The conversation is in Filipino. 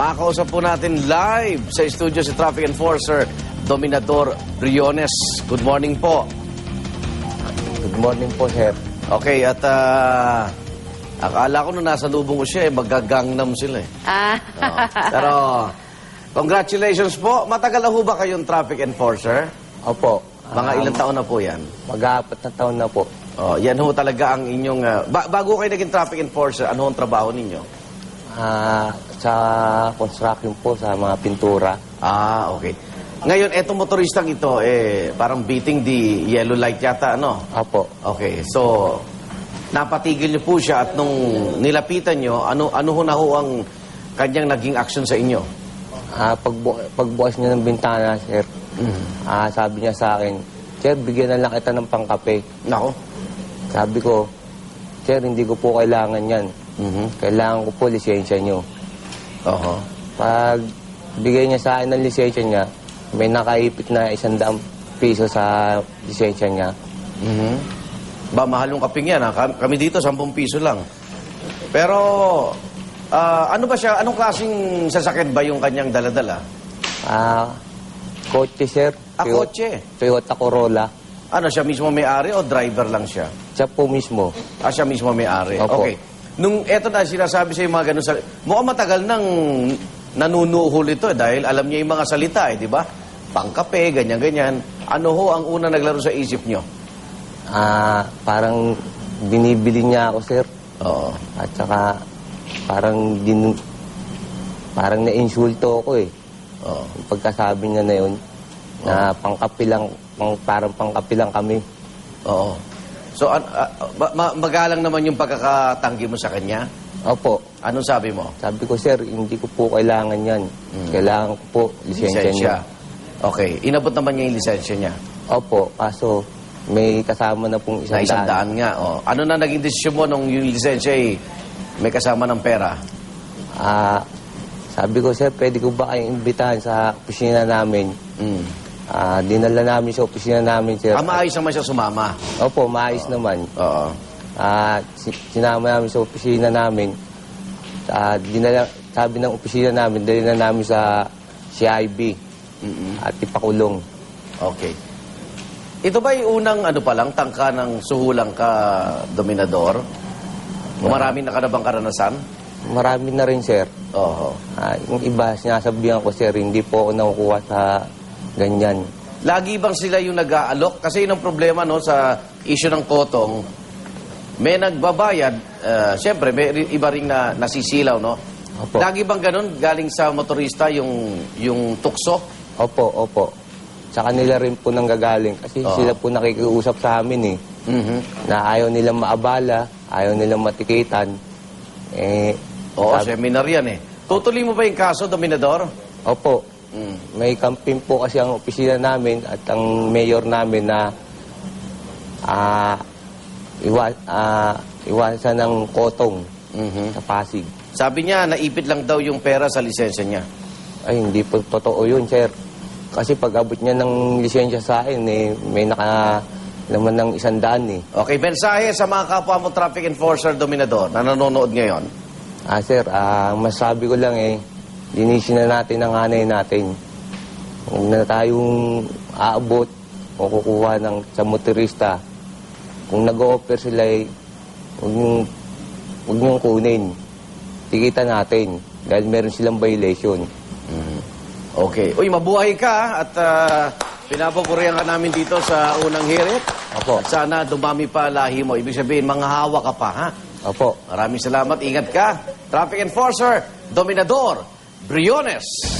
Makakausap po natin live sa studio si Traffic Enforcer, Dominador Briones. Good morning po. Good morning po, sir. Okay, at ah, akala ko nung nasa lubong ko siya, eh, magagangnam sila eh. Ah, Oo. Pero, congratulations po. Matagal na ho ba kayong Traffic Enforcer? Opo. Mga um, ilang taon na po yan? Mag-aapat na taon na po. Oh, yan ho talaga ang inyong... ah, ba- bago kayo naging Traffic Enforcer, ano ang trabaho ninyo? Ah, sa construction po, sa mga pintura. Ah, okay. Ngayon, etong motoristang ito, eh, parang beating the yellow light yata, ano? Opo. Okay, so, napatigil niyo po siya at nung nilapitan niyo, ano, ano ho na ho ang kanyang naging action sa inyo? Ah, pagbu pagbukas niya ng bintana, sir, ah, sabi niya sa akin, Sir, bigyan na lang kita ng pangkape. Nako. Sabi ko, Sir, hindi ko po kailangan yan. Mhm. Kailangan ko po lisensya niyo. Oho. Pag bigay niya sa akin ng lisensya niya, may nakaipit na isang daang piso sa lisensya niya. Mhm. Ba, mahal yung kaping yan, ha? Kam- Kami dito, 10 piso lang. Pero, ah, ano ba siya, anong klaseng sasakyan ba yung kanyang daladala? Ah, kotse, sir. Ah, kotse. Toyota Corolla. Ano, siya mismo may-ari o driver lang siya? Siya po mismo. Ah, siya mismo may-ari. Opo. Okay. Nung eto na sinasabi sa mga ganun sa mukhang matagal nang nanunuhol ito eh, dahil alam niya yung mga salita eh, di ba? Pangkape, ganyan-ganyan. Ano ho ang una naglaro sa isip niyo? Ah, parang binibili niya ako, sir. Oo. At saka parang din parang na-insulto ako eh. Oo. Yung pagkasabi niya na yun, na pangkapi lang, pang, parang pangkapi lang kami. Oo. So, an- ah, ma- ma- magalang naman yung pagkakatanggi mo sa kanya? Opo, Anong sabi mo? sabi ko, sir, hindi ko po kailangan yan. Kailangan ko po lisensya niya. Okay. Inabot naman niya yung lisensya niya. Opo, kaso may kasama na pong Na isang, isang daan. daan nga. Oh. Ano na naging desisyon mo nung yung lisensya eh, may kasama ng pera? Ah, sabi ko, sir, pwede ko ba kayong imbitahan sa opisina namin? Mm. Ah, dinala namin sa opisina namin, sir. Ah, maayos naman siya sumama. Opo, maayos naman. Oo. Ah, si- sinama namin sa opisina namin. Ah, dinala, sabi ng opisina namin, dali na namin sa CIB Mm-mm. at ipakulong. Okay. Ito ba yung unang ano pa lang, tangka ng suhulang ka, Dominador? O marami na ka na bang karanasan? Marami na rin, sir. Oo. Ah, yung iba, sinasabihan ko, sir, hindi po ako nakukuha sa ganyan. Lagi bang sila yung nag-aalok? Kasi yun ang problema no, sa issue ng kotong. May nagbabayad, uh, siyempre may iba ring na, nasisilaw, no? Opo. Lagi bang ganun, galing sa motorista yung, yung tukso? Opo, opo. Sa kanila rin po nang gagaling kasi Oo. sila po nakikiusap sa amin eh. Mhm. Na ayaw nilang maabala, ayaw nilang matikitan. Eh, Oo, sabi- seminar yan eh. Tutuloy mo ba yung kaso, Dominador? opo, Mm. May campaign po kasi ang opisina namin at ang mayor namin na ah iwa, ah, iwasan ng kotong Mhm. sa Pasig. Sabi niya, naipit lang daw yung pera sa lisensya niya. Ay, hindi po totoo yun, sir. Kasi pag abot niya ng lisensya sa akin, eh, may naka naman ng isang daan eh. Okay, mensahe sa mga kapwa mo traffic enforcer dominador na nanonood ngayon. Ah, sir, ah, masabi ko lang eh, linisin na natin ang hanay natin. Huwag na tayong aabot o kukuha ng, sa motorista. Kung nag-o-offer sila eh, huwag niyong, huwag niyong kunin. Tikita natin dahil meron silang violation. Okay. Uy, mabuhay ka ha, at uh, pinapupurihan ka namin dito sa unang hirit. Opo. At sana dumami pa lahi mo. Ibig sabihin, mga hawa ka pa, ha? Opo. Maraming salamat. Ingat ka. Traffic enforcer, dominador, Briones.